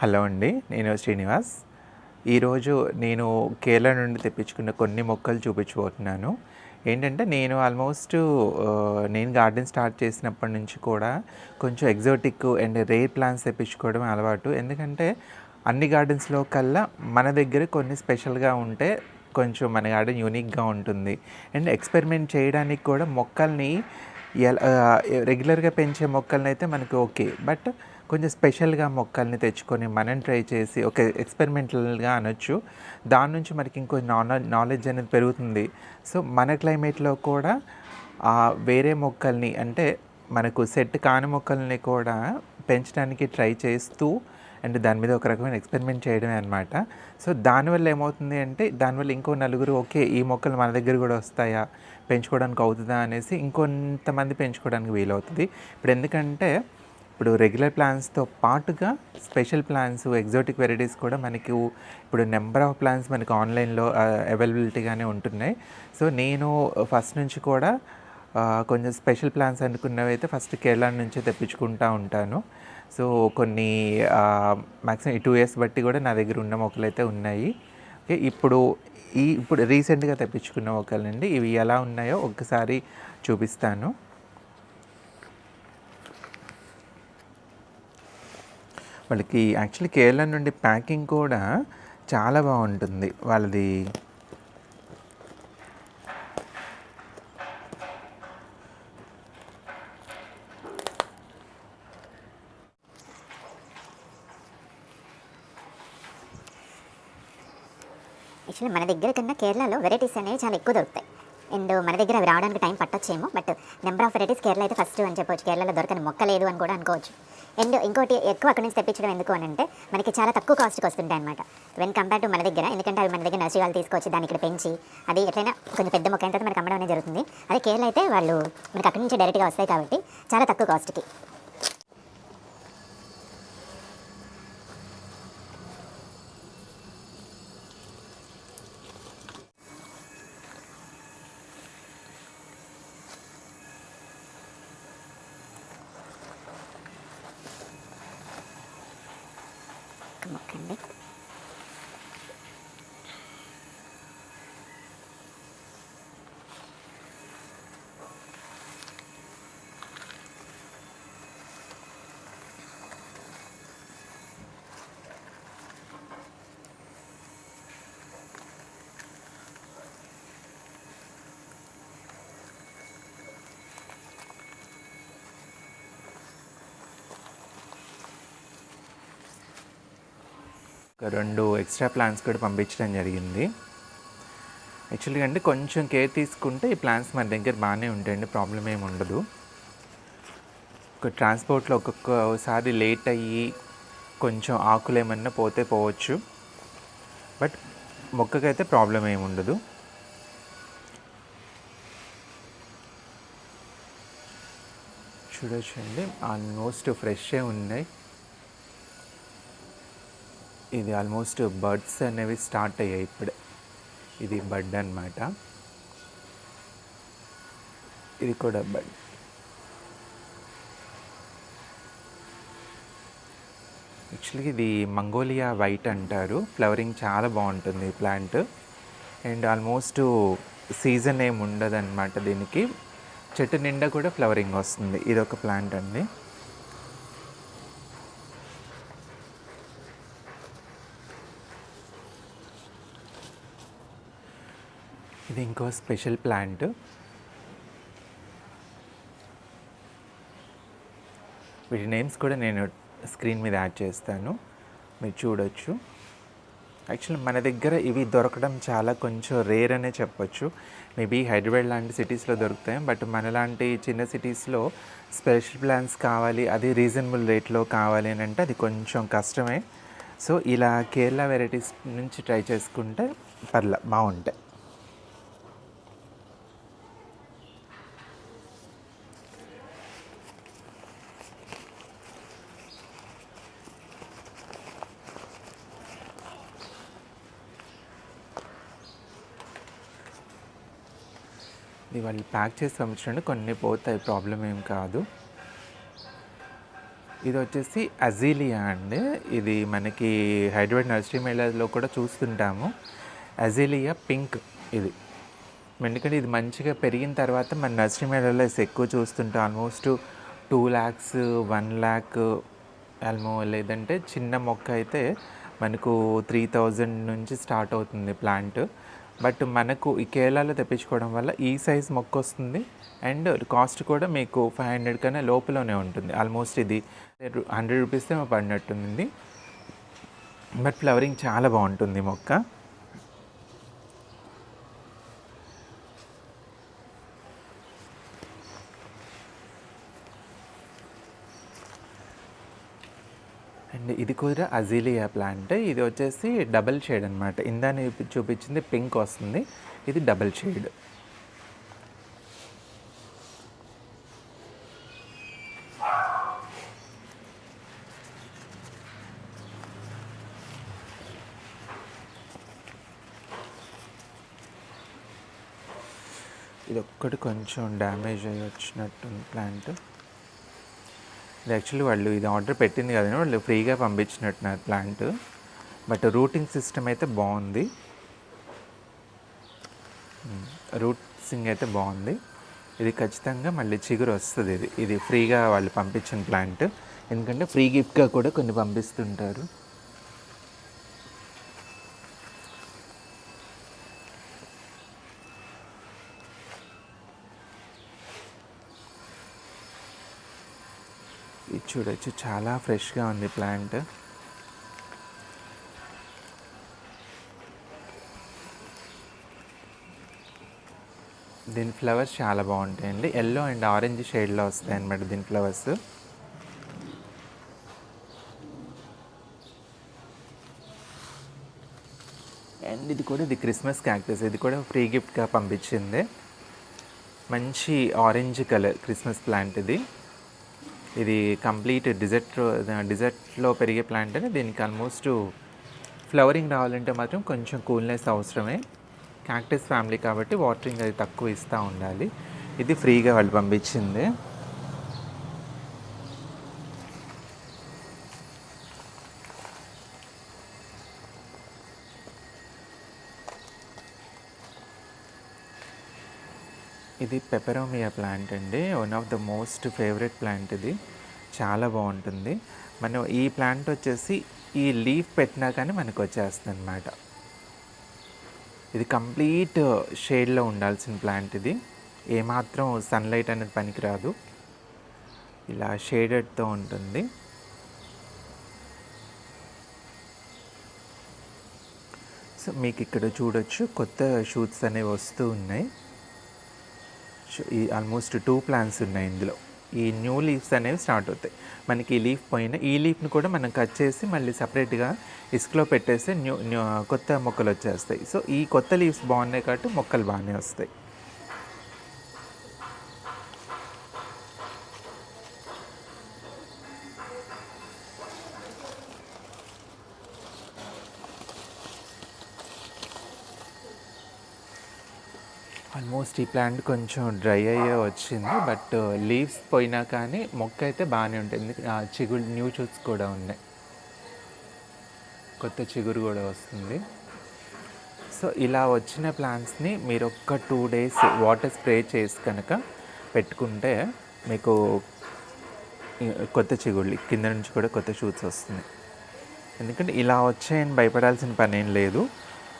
Hello అండి నేను శ్రీనివాస్. ఈరోజు నేను కేరళ నుండి తెప్పించుకున్న కొన్ని మొక్కలు చూపించబోతున్నాను. ఏంటంటే నేను ఆల్మోస్ట్ నేను గార్డెన్ స్టార్ట్ చేసినప్పటి నుంచి కూడా కొంచెం ఎగ్జోటిక్ అండ్ రేర్ ప్లాంట్స్ తెప్పించుకోవడం అలవాటు. ఎందుకంటే అన్ని గార్డెన్స్లో కల్లా మన దగ్గర కొన్ని స్పెషల్గా ఉంటే కొంచెం మన గార్డెన్ యూనిక్గా ఉంటుంది. అండ్ ఎక్స్పెరిమెంట్ చేయడానికి కూడా మొక్కల్ని ఎలా రెగ్యులర్గా పెంచే మొక్కల్ని అయితే మనకు ఓకే. బట్ కొంచెం స్పెషల్గా మొక్కల్ని తెచ్చుకొని మనం ట్రై చేసి ఒక ఎక్స్పెరిమెంటల్గా అనొచ్చు. దాని నుంచి మనకి ఇంకో నాలెడ్జ్ అనేది పెరుగుతుంది. సో మన క్లైమేట్లో కూడా ఆ వేరే మొక్కల్ని అంటే మనకు సెట్ కాని మొక్కల్ని కూడా పెంచడానికి ట్రై చేస్తూ అండ్ దాని మీద ఒక రకమైన ఎక్స్పెరిమెంట్ చేయడమే అనమాట సో దానివల్ల ఏమవుతుంది అంటే దానివల్ల ఇంకో నలుగురు ఓకే ఈ మొక్కలు మన దగ్గర కూడా వస్తాయా పెంచుకోవడానికి అవుతుందా అనేసి ఇంకొంతమంది పెంచుకోవడానికి వీలవుతుంది. ఇప్పుడు ఎందుకంటే ఇప్పుడు రెగ్యులర్ ప్లాన్స్తో పాటుగా స్పెషల్ ప్లాన్స్ ఎగ్జోటిక్ వెరైటీస్ కూడా మనకి ఇప్పుడు నెంబర్ ఆఫ్ ప్లాన్స్ మనకి ఆన్లైన్లో అవైలబిలిటీగానే ఉంటున్నాయి. సో నేను ఫస్ట్ నుంచి కూడా కొంచెం స్పెషల్ ప్లాన్స్ అనుకున్నవి అయితే ఫస్ట్ కేరళ నుంచి తెప్పించుకుంటా ఉంటాను. సో కొన్ని మ్యాక్సిమం ఈ టూ ఇయర్స్ బట్టి కూడా నా దగ్గర ఉన్న మొక్కలు అయితే ఉన్నాయి. ఓకే ఇప్పుడు ఈ ఇప్పుడు రీసెంట్గా తెప్పించుకున్న మొక్కలండి. ఇవి ఎలా ఉన్నాయో ఒక్కసారి చూపిస్తాను. వాళ్ళకి యాక్చువల్లీ కేరళ నుండి ప్యాకింగ్ కూడా చాలా బాగుంటుంది. వాళ్ళది యాక్చువల్లీ మన దగ్గర కన్నా కేరళలో వెరైటీస్ అనేవి చాలా ఎక్కువ దొరుకుతాయి. అండ్ మన దగ్గర అవి రావడానికి time పట్టొచ్చేమో but number of varieties Kerala అయితే ఫస్ట్ అని చెప్పొచ్చు. కేరళలో దొరకని మొక్క లేదు అని కూడా అనుకోవచ్చు. అండ్ ఇంకోటి ఎక్కువ అక్కడి నుంచి తెప్పించడం ఎందుకు అని అంటే మనకి చాలా తక్కువ కాస్ట్కి వస్తుంటాయి అనమాట వెన్ కంపేర్ టు మన దగ్గర ఎందుకంటే అవి మన దగ్గర నర్సరీ వాళ్ళు తీసుకొచ్చి దాన్ని ఇక్కడ పెంచి అది ఎట్లయినా కొంచెం పెద్ద మొక్క అయిన తర్వాత మనకి అమ్మడం అనేది జరుగుతుంది. అదే కేరళ అయితే వాళ్ళు మనకి అక్కడి నుంచి డైరెక్ట్గా వస్తాయి కాబట్టి చాలా తక్కువ కాస్ట్కి అండి రెండు ఎక్స్ట్రా ప్లాన్స్ కూడా పంపించడం జరిగింది. యాక్చువల్గా అంటే కొంచెం కేర్ తీసుకుంటే ఈ ప్లాన్స్ మన దగ్గర బాగానే ఉంటాయండి ప్రాబ్లం ఏమి ఉండదు. ఒక ట్రాన్స్పోర్ట్లో ఒక్కొక్కసారి లేట్ అయ్యి కొంచెం ఆకులు ఏమన్నా పోతే పోవచ్చు. బట్ మొక్కకైతే ప్రాబ్లం ఏమి ఉండదు. చూడొచ్చండి. ఆల్మోస్ట్ ఫ్రెషే ఉన్నాయి. ఇది ఆల్మోస్ట్ బర్డ్స్ అనేవి స్టార్ట్ అయ్యాయి ఇప్పుడే. ఇది బర్డ్ అన్నమాట. ఇది కూడా బర్డ్ యాక్చువల్లీ ఇది మంగోలియా వైట్ అంటారు. ఫ్లవరింగ్ చాలా బాగుంటుంది ఈ ప్లాంట్ అండ్ ఆల్మోస్ట్ సీజన్ ఏమి ఉండదు అనమాట దీనికి. చెట్టు నిండా కూడా ఫ్లవరింగ్ వస్తుంది. ఇది ఒక ప్లాంట్ అండి. ఇది ఇంకో స్పెషల్ ప్లాంట్. వీటి నేమ్స్ కూడా నేను స్క్రీన్ మీద యాడ్ చేస్తాను. మీరు చూడొచ్చు. యాక్చువల్లీ మన దగ్గర ఇవి దొరకడం చాలా కొంచెం రేర్ అనే చెప్పొచ్చు. మేబీ హైదరాబాద్ లాంటి సిటీస్లో దొరుకుతాయి. బట్ మనలాంటి చిన్న సిటీస్లో స్పెషల్ ప్లాన్స్ కావాలి అది రీజనబుల్ రేట్లో కావాలి అని అంటే అది కొంచెం కష్టమే. సో ఇలా కేరళ వెరైటీస్ నుంచి ట్రై చేసుకుంటే పర్లే బాగుంటాయి. వాళ్ళు ప్యాక్ చేసి పంపించండి కొన్ని పోతాయి ప్రాబ్లం ఏం కాదు. ఇది వచ్చేసి అజీలియా అండి. ఇది మనకి హైదరాబాద్ నర్సరీ మేళాలో కూడా చూస్తుంటాము. అజీలియా పింక్ ఇది. ఎందుకంటే ఇది మంచిగా పెరిగిన తర్వాత మన నర్సరీ మేళాలో ఎక్కువ చూస్తుంటాం. Almost two lakhs one lakh ఆల్మో లేదంటే చిన్న మొక్క అయితే మనకు త్రీ థౌజండ్ నుంచి స్టార్ట్ అవుతుంది ప్లాంట్. బట్ మనకు ఈ కేరళలో తెప్పించుకోవడం వల్ల ఈ సైజ్ మొక్క వస్తుంది అండ్ కాస్ట్ కూడా మీకు ఫైవ్ హండ్రెడ్ కన్నా లోపలనే ఉంటుంది. ఆల్మోస్ట్ ఇది హండ్రెడ్ రూపీస్ పడినట్టుంది. బట్ ఫ్లవరింగ్ చాలా బాగుంటుంది మొక్క. ఇది కూడా అజీలియా ప్లాంట్ ఇది వచ్చేసి డబల్ షేడ్ అనమాట ఇందాని చూపించింది పింక్ వస్తుంది. ఇది డబల్ షేడ్ ఇది ఒక్కటి కొంచెం డ్యామేజ్ అయ్యి వచ్చినట్టు ప్లాంట్ ఇది యాక్చువల్లీ వాళ్ళు ఇది ఆర్డర్ పెట్టింది కదా వాళ్ళు ఫ్రీగా పంపించినట్టున్నారు ప్లాంట్ బట్ రూటింగ్ సిస్టమ్ అయితే బాగుంది. Hmm. రూట్సింగ్ అయితే బాగుంది. ఇది ఖచ్చితంగా మళ్ళీ చిగురు వస్తుంది ఇది. ఇది ఫ్రీగా వాళ్ళు పంపించిన ప్లాంట్ ఎందుకంటే ఫ్రీ గిఫ్ట్గా కూడా కొన్ని పంపిస్తుంటారు. చూడొచ్చు. చాలా ఫ్రెష్గా ఉంది ప్లాంట్. దీని ఫ్లవర్స్ చాలా బాగుంటాయండి. ఎల్లో అండ్ ఆరెంజ్ షేడ్లో వస్తాయి అన్నమాట దీని ఫ్లవర్స్. అండ్ ఇది కూడా ఇది క్రిస్మస్ క్యాక్టస్. ఇది కూడా ఫ్రీ గిఫ్ట్గా పంపించింది. మంచి ఆరెంజ్ కలర్ క్రిస్మస్ ప్లాంట్ ఇది. ఇది కంప్లీట్ డిజర్ట్ డిజర్ట్లో పెరిగే ప్లాంట్ అని దీనికి ఆల్మోస్ట్ ఫ్లవరింగ్ రావాలంటే మాత్రం కొంచెం కూల్నెస్ అవసరమే. క్యాక్టస్ ఫ్యామిలీ కాబట్టి వాటరింగ్ అది తక్కువ ఇస్తూ ఉండాలి. ఇది ఫ్రీగా వాళ్ళు పంపించింది. ఇది పెపెరోమియా ప్లాంట్ అండి. One of the most favourite plant ఇది. చాలా బాగుంటుంది. మనం ఈ ప్లాంట్ వచ్చేసి ఈ లీఫ్ పెట్టినా కానీ మనకు వచ్చేస్తుంది అనమాట ఇది కంప్లీట్ షేడ్లో ఉండాల్సిన ప్లాంట్ ఇది. ఏమాత్రం సన్లైట్ అనేది పనికిరాదు. ఇలా షేడెడ్తో ఉంటుంది. సో మీకు ఇక్కడ చూడొచ్చు. కొత్త షూట్స్ అనేవి వస్తూ ఉన్నాయి. ఈ ఆల్మోస్ట్ టూ ప్లాంట్స్ ఉన్నాయి ఇందులో. ఈ న్యూ లీవ్స్ అనేవి స్టార్ట్ అవుతాయి. మనకి ఈ లీఫ్ పోయిన ఈ లీఫ్ని కూడా మనం కట్ చేసి మళ్ళీ సపరేట్గా ఇసుకలో పెట్టేస్తే న్యూ న్యూ కొత్త మొక్కలు వచ్చేస్తాయి. సో ఈ కొత్త లీవ్స్ బాగున్నాయి కాబట్టి మొక్కలు బాగానే వస్తాయి ఆల్మోస్ట్ ఈ ప్లాంట్ కొంచెం డ్రై అయ్యే వచ్చింది బట్ లీవ్స్ పోయినా కానీ మొక్క అయితే బాగానే ఉంటుంది ఆ చిగురు న్యూ షూట్స్ కూడా ఉన్నాయి. కొత్త చిగురు కూడా వస్తుంది. సో ఇలా వచ్చిన ప్లాంట్స్ని మీరు ఒక్క టూ డేస్ వాటర్ స్ప్రే చేసి కనుక పెట్టుకుంటే మీకు కొత్త చిగుళ్ళు కింద నుంచి కూడా కొత్త షూట్స్ వస్తున్నాయి. ఎందుకంటే ఇలా వచ్చాయని భయపడాల్సిన పని ఏం లేదు.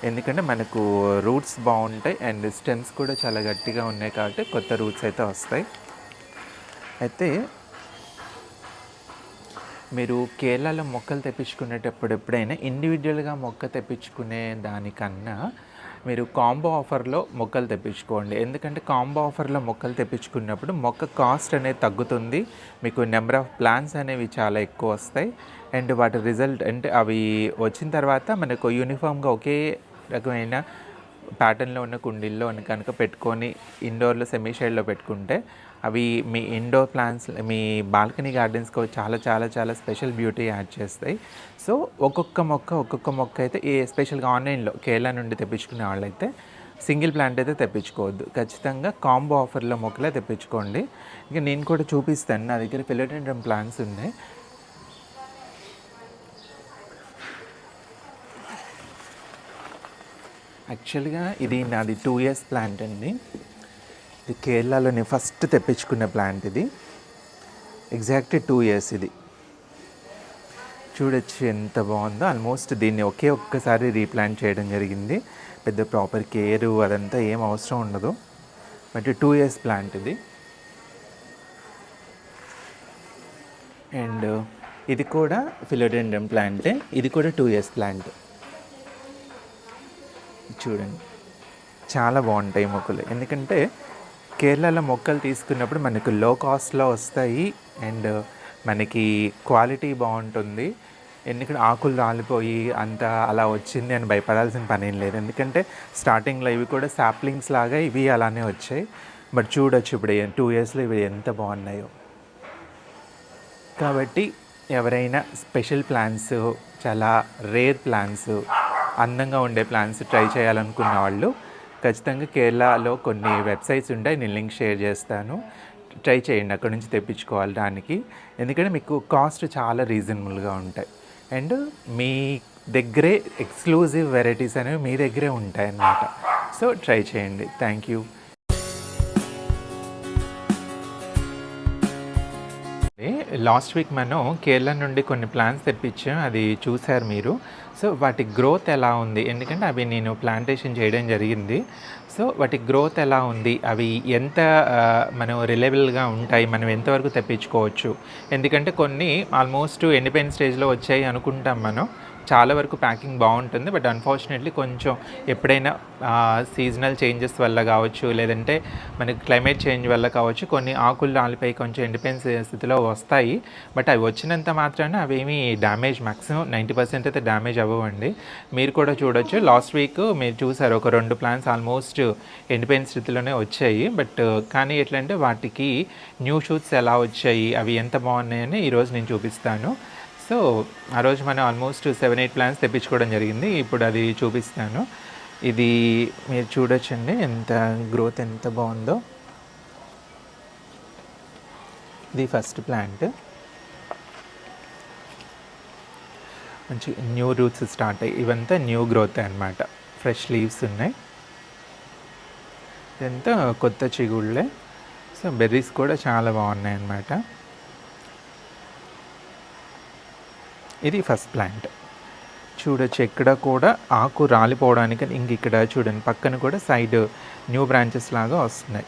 ఎందుకంటే మనకు రూట్స్ బాగుంటాయి అండ్ స్టెమ్స్ కూడా చాలా గట్టిగా ఉన్నాయి కాబట్టి కొత్త రూట్స్ అయితే వస్తాయి. అయితే మీరు కేరళలో మొక్కలు తెప్పించుకునేటప్పుడు ఎప్పుడైనా ఇండివిజువల్గా మొక్క తెప్పించుకునే దానికన్నా మీరు కాంబో ఆఫర్లో మొక్కలు తెప్పించుకోండి. ఎందుకంటే కాంబో ఆఫర్లో మొక్కలు తెప్పించుకున్నప్పుడు మొక్క కాస్ట్ అనేది తగ్గుతుంది. మీకు నెంబర్ ఆఫ్ ప్లాన్స్ అనేవి చాలా ఎక్కువ వస్తాయి. అండ్ వాటి రిజల్ట్ అంటే అవి వచ్చిన తర్వాత మనకు యూనిఫామ్గా ఒకే రకమైన ప్యాటర్న్లో ఉన్న కుండీల్లో కనుక పెట్టుకొని ఇండోర్లో సెమీ షేడ్లో పెట్టుకుంటే అవి మీ ఇండోర్ ప్లాంట్స్ మీ బాల్కనీ గార్డెన్స్కి చాలా చాలా చాలా స్పెషల్ బ్యూటీ యాడ్ చేస్తాయి. సో ఒక్కొక్క మొక్క ఒక్కొక్క మొక్క అయితే ఏ స్పెషల్గా ఆన్లైన్లో కేరళ నుండి తెప్పించుకునే వాళ్ళైతే సింగిల్ ప్లాంట్ అయితే తెప్పించుకోవద్దు. ఖచ్చితంగా కాంబో ఆఫర్లో మొక్కలే తెప్పించుకోండి. ఇంకా నేను కూడా చూపిస్తాను. నా దగ్గర ఫిలోడెండ్రమ్ ప్లాంట్స్ ఉన్నాయి. యాక్చువల్గా ఇది నాది టూ ఇయర్స్ ప్లాంట్ అండి. ఇది కేరళలో ఫస్ట్ తెప్పించుకున్న ప్లాంట్ ఇది. ఎగ్జాక్ట్ టూ ఇయర్స్ ఇది. చూడొచ్చు ఎంత బాగుందో. ఆల్మోస్ట్ దీన్ని ఒకే ఒక్కసారి రీప్లాంట్ చేయడం జరిగింది. పెద్ద ప్రాపర్ కేరు అదంతా ఏం అవసరం ఉండదు. బట్ టూ ఇయర్స్ ప్లాంట్ ఇది. అండ్ ఇది కూడా ఫిలోడెండ్రమ్ ప్లాంటే ఇది కూడా టూ ఇయర్స్ ప్లాంట్ చూడండి. చాలా బాగుంటాయి మొక్కలు. ఎందుకంటే కేరళలో మొక్కలు తీసుకున్నప్పుడు మనకు లో కాస్ట్లో వస్తాయి అండ్ మనకి క్వాలిటీ బాగుంటుంది. ఎందుకంటే ఆకులు రాలిపోయి అంత అలా వచ్చింది అని భయపడాల్సిన పని ఏం లేదు. ఎందుకంటే స్టార్టింగ్లో ఇవి కూడా సాప్లింగ్స్ లాగా ఇవి అలానే వచ్చాయి. బట్ చూడొచ్చు ఇప్పుడు టూ ఇయర్స్లో ఇవి ఎంత బాగున్నాయో. కాబట్టి ఎవరైనా స్పెషల్ ప్లాన్స్ చాలా రేర్ ప్లాన్స్ అందంగా ఉండే ప్లాన్స్ ట్రై చేయాలనుకున్న వాళ్ళు ఖచ్చితంగా కేరళలో కొన్ని వెబ్సైట్స్ ఉంటాయి. నేను లింక్ షేర్ చేస్తాను. ట్రై చేయండి. అక్కడ నుంచి తెప్పించుకోవాలి దానికి. ఎందుకంటే మీకు కాస్ట్ చాలా రీజనబుల్గా ఉంటాయి. అండ్ మీ దగ్గరే ఎక్స్క్లూజివ్ వెరైటీస్ అనేవి మీ దగ్గరే ఉంటాయి అన్నమాట సో ట్రై చేయండి. Thank you. లాస్ట్ వీక్ మనం కేరళ నుండి కొన్ని ప్లాన్స్ తెప్పించాం. అది చూశారు మీరు. సో వాటి గ్రోత్ ఎలా ఉంది? ఎందుకంటే అవి నేను ప్లాంటేషన్ చేయడం జరిగింది. సో వాటి గ్రోత్ ఎలా ఉంది? అవి ఎంత మనం రిలయబుల్గా ఉంటాయి? మనం ఎంతవరకు తెప్పించుకోవచ్చు? ఎందుకంటే కొన్ని ఆల్మోస్ట్ ఎండిపోయిన స్టేజ్లో వచ్చాయి అనుకుంటాం మనం. చాలా వరకు ప్యాకింగ్ బాగుంటుంది. బట్ అన్ఫార్చునేట్లీ కొంచెం ఎప్పుడైనా సీజనల్ చేంజెస్ వల్ల కావచ్చు లేదంటే మనకి క్లైమేట్ చేంజ్ వల్ల కావచ్చు కొన్ని ఆకులు రాలిపోయి కొంచెం ఎండిపోయిన స్థితిలో వస్తాయి. బట్ అవి వచ్చినంత మాత్రాన అవేమి డ్యామేజ్ మ్యాక్సిమం నైంటీ పర్సెంట్ అయితే డ్యామేజ్ అవ్వండి మీరు కూడా చూడొచ్చు. లాస్ట్ వీక్ మీరు చూసారు ఒక రెండు ప్లాన్స్ ఆల్మోస్ట్ ఎండిపోయిన స్థితిలోనే వచ్చాయి. బట్ కానీ ఎట్లంటే వాటికి న్యూ షూట్స్ ఎలా వచ్చాయి అవి ఎంత బాగున్నాయని ఈరోజు నేను చూపిస్తాను. సో ఆ రోజు మనం ఆల్మోస్ట్ సెవెన్ ఎయిట్ ప్లాన్స్ తెప్పించుకోవడం జరిగింది. ఇప్పుడు అది చూపిస్తాను. ఇది మీరు చూడొచ్చండి. ఎంత గ్రోత్ ఎంత బాగుందో. ఇది ఫస్ట్ ప్లాంట్ మంచి న్యూ రూట్స్ స్టార్ట్ అయ్యి ఇవంతా న్యూ గ్రోత్ అన్నమాట. ఫ్రెష్ లీవ్స్ ఉన్నాయి. ఇదంతా కొత్త చిగుళ్ళే. సో బెర్రీస్ కూడా చాలా బాగున్నాయి అన్నమాట ఇది ఫస్ట్ ప్లాంట్. చూడొచ్చు ఎక్కడ కూడా ఆకు రాలిపోవడానికి ఇంక ఇక్కడ చూడండి పక్కన కూడా సైడ్ న్యూ బ్రాంచెస్ లాగా వస్తున్నాయి.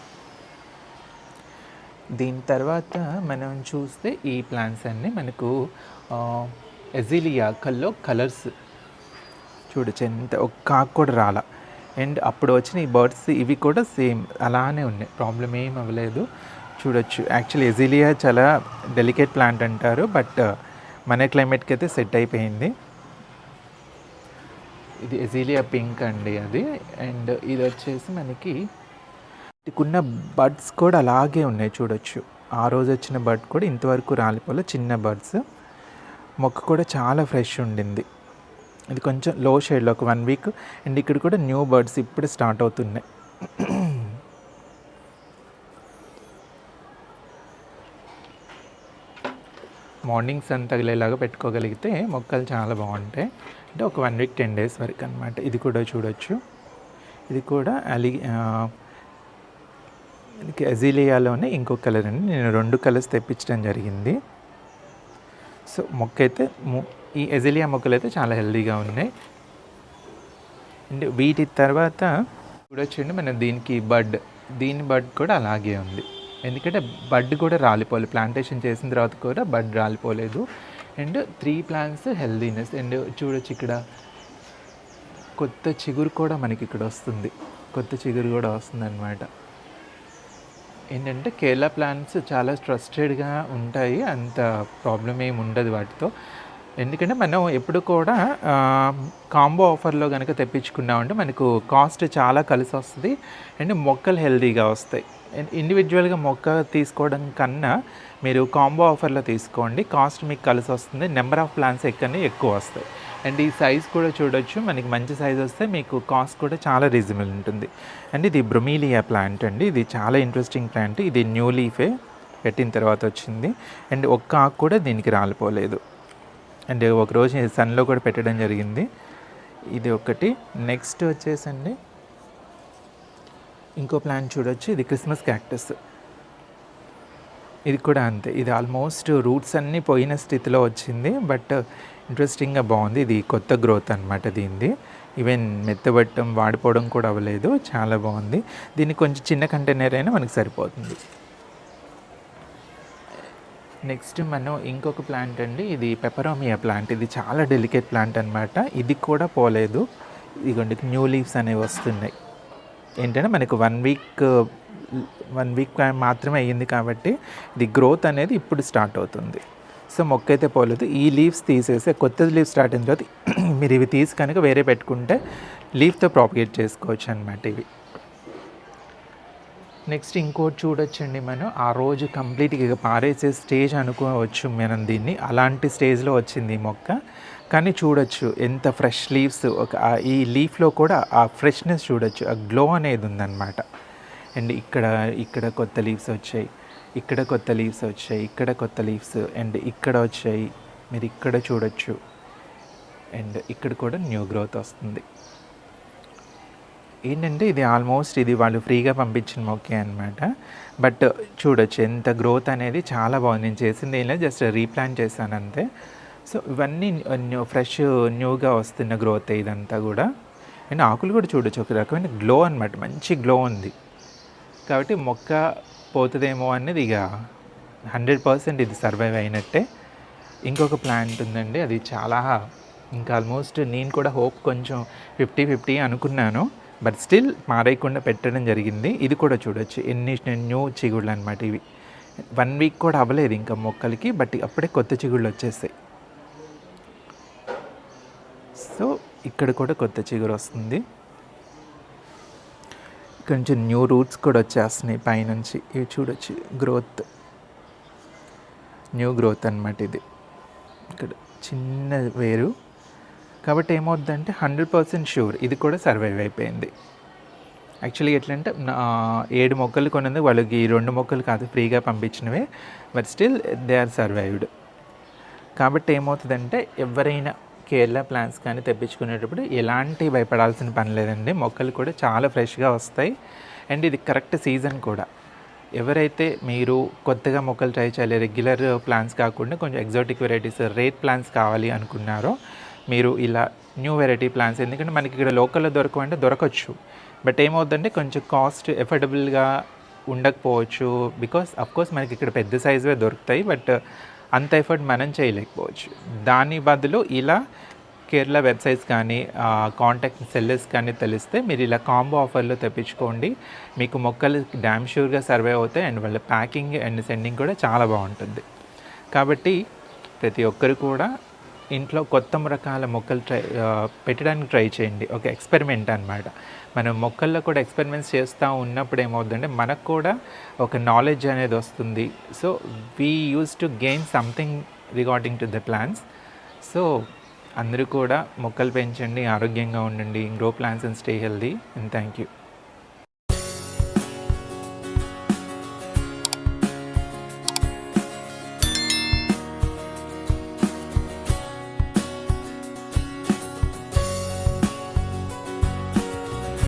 దీని తర్వాత మనం చూస్తే ఈ ప్లాంట్స్ అన్నీ మనకు ఎజిలియా కల్లో కలర్స్. చూడొచ్చు ఎంత ఒక్క ఆకు కూడా రాల. అండ్ అప్పుడు వచ్చిన ఈ బర్డ్స్ ఇవి కూడా సేమ్ అలానే ఉన్నాయి ప్రాబ్లం ఏం అవ్వలేదు. చూడొచ్చు యాక్చువల్లీ ఎజిలియా చాలా డెలికేట్ ప్లాంట్ అంటారు బట్ మన క్లైమేట్కి అయితే సెట్ అయిపోయింది. ఇది ఎజీలియా పింక్ అండి అది. అండ్ ఇది వచ్చేసి మనకి ఉన్న బర్డ్స్ కూడా అలాగే ఉన్నాయి చూడొచ్చు. ఆ రోజు వచ్చిన బర్డ్ కూడా ఇంతవరకు రాలిపోలే చిన్న బర్డ్స్ మొక్క కూడా చాలా ఫ్రెష్ ఉండింది. ఇది కొంచెం లో షేడ్లో ఒక వన్ వీక్ అండ్ ఇక్కడ కూడా న్యూ బర్డ్స్ ఇప్పుడు స్టార్ట్ అవుతున్నాయి. మార్నింగ్ సన్ తగిలేలాగా పెట్టుకోగలిగితే మొక్కలు చాలా బాగుంటాయి. అంటే ఒక వన్ వీక్ టెన్ డేస్ వరకు అనమాట ఇది కూడా చూడొచ్చు. ఇది కూడా అలి అజీలియాలోనే ఇంకో కలర్ అండి. నేను రెండు కలర్స్ తెప్పించడం జరిగింది. సో మొక్క అయితే ఈ ఎజిలియా మొక్కలు అయితే చాలా హెల్దీగా ఉన్నాయి. అండ్ వీటి తర్వాత చూడొచ్చండి. మన దీనికి బడ్ దీని బడ్ కూడా అలాగే ఉంది. ఎందుకంటే బడ్ కూడా రాలిపోలేదు ప్లాంటేషన్ చేసిన తర్వాత కూడా bud రాలిపోలేదు. And three plants healthiness and చూడొచ్చు ఇక్కడ కొత్త చిగురు కూడా మనకి ఇక్కడ వస్తుంది. కొత్త చిగురు కూడా వస్తుంది అనమాట ఏంటంటే కేరళ ప్లాంట్స్ చాలా ట్రస్టెడ్గా ఉంటాయి. అంత ప్రాబ్లం ఏమి ఉండదు వాటితో. ఎందుకంటే మనం ఎప్పుడు కూడా కాంబో ఆఫర్లో కనుక తెప్పించుకున్నామంటే మనకు కాస్ట్ చాలా కలిసి వస్తుంది. అండ్ మొక్కలు హెల్దీగా వస్తాయి. అండ్ ఇండివిజువల్గా మొక్క తీసుకోవడం కన్నా మీరు కాంబో ఆఫర్లో తీసుకోండి. కాస్ట్ మీకు కలిసి వస్తుంది. నెంబర్ ఆఫ్ ప్లాన్స్ ఎక్కడనే ఎక్కువ వస్తాయి. అండ్ ఈ సైజ్ కూడా చూడొచ్చు. మనకి మంచి సైజ్ వస్తే మీకు కాస్ట్ కూడా చాలా రీజనబుల్ ఉంటుంది. అండ్ ఇది బ్రొమీలియా ప్లాంట్ అండి. ఇది చాలా ఇంట్రెస్టింగ్ ప్లాంట్. ఇది న్యూ లీఫే పెట్టిన తర్వాత వచ్చింది. అండ్ ఒక్క ఆకు కూడా దీనికి రాలిపోలేదు. అండ్ ఒకరోజు సన్లో కూడా పెట్టడం జరిగింది. ఇది ఒకటి. నెక్స్ట్ వచ్చేసండి. ఇంకో ప్లాంట్ చూడొచ్చు. ఇది క్రిస్మస్ క్యాక్టస్. ఇది కూడా అంతే. ఇది ఆల్మోస్ట్ రూట్స్ అన్నీ పోయిన స్థితిలో వచ్చింది. బట్ ఇంట్రెస్టింగ్గా బాగుంది. ఇది కొత్త గ్రోత్ అనమాట దీనిది. ఈవెన్ మెత్తబట్టం వాడిపోవడం కూడా అవ్వలేదు. చాలా బాగుంది. దీన్ని కొంచెం చిన్న కంటైనర్ అయినా మనకి సరిపోతుంది. నెక్స్ట్ మనం ఇంకొక ప్లాంట్ అండి. ఇది పెపరోమియా ప్లాంట్. ఇది చాలా డెలికేట్ ప్లాంట్ అనమాట ఇది కూడా పోలేదు. ఇదిగోండి న్యూ లీవ్స్ అనేవి వస్తున్నాయి. ఏంటంటే మనకు వన్ వీక్ వన్ వీక్ మాత్రమే అయ్యింది కాబట్టి ఇది గ్రోత్ అనేది ఇప్పుడు స్టార్ట్ అవుతుంది. సో మొక్క అయితే పోలేదు. ఈ లీవ్స్ తీసేసి కొత్త లీవ్స్ స్టార్ట్ అయిన తర్వాత మీరు ఇవి తీసి కనుక వేరే పెట్టుకుంటే లీఫ్తో ప్రాపగేట్ చేసుకోవచ్చు అనమాట ఇవి. నెక్స్ట్ ఇంకోటి చూడొచ్చండి మనం. ఆ రోజు కంప్లీట్గా పారేసే స్టేజ్ అనుకోవచ్చు మనం దీన్ని. అలాంటి స్టేజ్లో వచ్చింది ఈ మొక్క. కానీ చూడొచ్చు ఎంత ఫ్రెష్ లీవ్స్ ఒక ఈ లీఫ్లో కూడా ఆ ఫ్రెష్నెస్ చూడొచ్చు. ఆ గ్లో అనేది ఉందన్నమాట. అండ్ ఇక్కడ ఇక్కడ కొత్త లీవ్స్ వచ్చాయి. ఇక్కడ కొత్త లీవ్స్ వచ్చాయి. ఇక్కడ కొత్త లీవ్స్. అండ్ ఇక్కడ వచ్చాయి. మీరు ఇక్కడ చూడొచ్చు. అండ్ ఇక్కడ కూడా న్యూ గ్రోత్ వస్తుంది. ఏంటంటే ఇది ఆల్మోస్ట్ ఇది వాళ్ళు ఫ్రీగా పంపించిన మొక్కే అనమాట బట్ చూడొచ్చు ఎంత గ్రోత్ అనేది చాలా బాగుంది. నేను చేసింది ఏం లేదు జస్ట్ రీప్లాన్ చేశాను అంతే. సో ఇవన్నీ న్యూ ఫ్రెష్ న్యూగా వస్తున్న గ్రోత్ ఇదంతా కూడా. అండ్ ఆకులు కూడా చూడొచ్చు ఒక రకమైన గ్లో అనమాట మంచి గ్లో ఉంది. కాబట్టి మొక్క పోతుందేమో అనేది ఇక హండ్రెడ్ పర్సెంట్ ఇది సర్వైవ్ అయినట్టే. ఇంకొక ప్లాంట్ ఉందండి అది చాలా ఇంకా ఆల్మోస్ట్ నేను కూడా హోప్ కొంచెం ఫిఫ్టీ ఫిఫ్టీ అనుకున్నాను. బట్ స్టిల్ మారేయకుండా పెట్టడం జరిగింది. ఇది కూడా చూడొచ్చు. ఎన్ని న్యూ చిగుళ్ళు అనమాట ఇవి. వన్ వీక్ కూడా అవ్వలేదు ఇంకా మొక్కలకి బట్ అప్పుడే కొత్త చిగుళ్ళు వచ్చేస్తాయి సో ఇక్కడ కూడా కొత్త చిగురు వస్తుంది. కొంచెం న్యూ రూట్స్ కూడా వచ్చేస్తున్నాయి పైనుంచి. ఇవి చూడొచ్చు. గ్రోత్ న్యూ గ్రోత్ అనమాట ఇది. ఇక్కడ చిన్న వేరు. కాబట్టి ఏమవుద్దంటే హండ్రెడ్ పర్సెంట్ షూర్. ఇది కూడా సర్వైవ్ అయిపోయింది. యాక్చువల్లీ ఎట్లంటే నా ఏడు మొక్కలు కొన్నది వాళ్ళకి ఈ రెండు మొక్కలు కాదు ఫ్రీగా పంపించినవే. But still they are survived. కాబట్టి ఏమవుతుందంటే ఎవరైనా కేరళ ప్లాంట్స్ కానీ తెప్పించుకునేటప్పుడు ఎలాంటి భయపడాల్సిన పని లేదండి. మొక్కలు కూడా చాలా ఫ్రెష్గా వస్తాయి. అండ్ ఇది కరెక్ట్ సీజన్ కూడా. ఎవరైతే మీరు కొత్తగా మొక్కలు ట్రై చేయాలి రెగ్యులర్ ప్లాంట్స్ కాకుండా కొంచెం ఎగ్జాటిక్ వెరైటీస్ రేట్ ప్లాంట్స్ కావాలి అనుకున్నారో మీరు ఇలా న్యూ వెరైటీ ప్లాన్స్ ఎందుకంటే మనకి ఇక్కడ లోకల్లో దొరకవంటే దొరకవచ్చు బట్ ఏమవుతుందంటే కొంచెం కాస్ట్ ఎఫర్డబుల్గా ఉండకపోవచ్చు. బికాస్ అఫ్కోర్స్ మనకి ఇక్కడ పెద్ద సైజువే దొరుకుతాయి బట్ అంత ఎఫర్ట్ మనం చేయలేకపోవచ్చు. దాని బదులు ఇలా కేరళ వెబ్సైట్స్ కానీ కాంటాక్ట్ సెల్లర్స్ కానీ తెలిస్తే మీరు ఇలా కాంబో ఆఫర్లో తెప్పించుకోండి. మీకు మొక్కలు డ్యామ్ షూర్గా సర్వే అవుతాయి అండ్ వాళ్ళ ప్యాకింగ్ అండ్ సెండింగ్ కూడా చాలా బాగుంటుంది. కాబట్టి ప్రతి ఒక్కరు కూడా ఇంట్లో కొత్త రకాల మొక్కలు ట్రై పెట్టడానికి ట్రై చేయండి. ఒక ఎక్స్పెరిమెంట్ అనమాట మనం మొక్కల్లో కూడా ఎక్స్పెరిమెంట్స్ చేస్తూ ఉన్నప్పుడు ఏమవుతుందంటే మనకు కూడా ఒక నాలెడ్జ్ అనేది వస్తుంది. So we use to gain something regarding to the plans so అందరూ కూడా మొక్కలు పెంచండి ఆరోగ్యంగా ఉండండి grow plans and stay healthy and thank you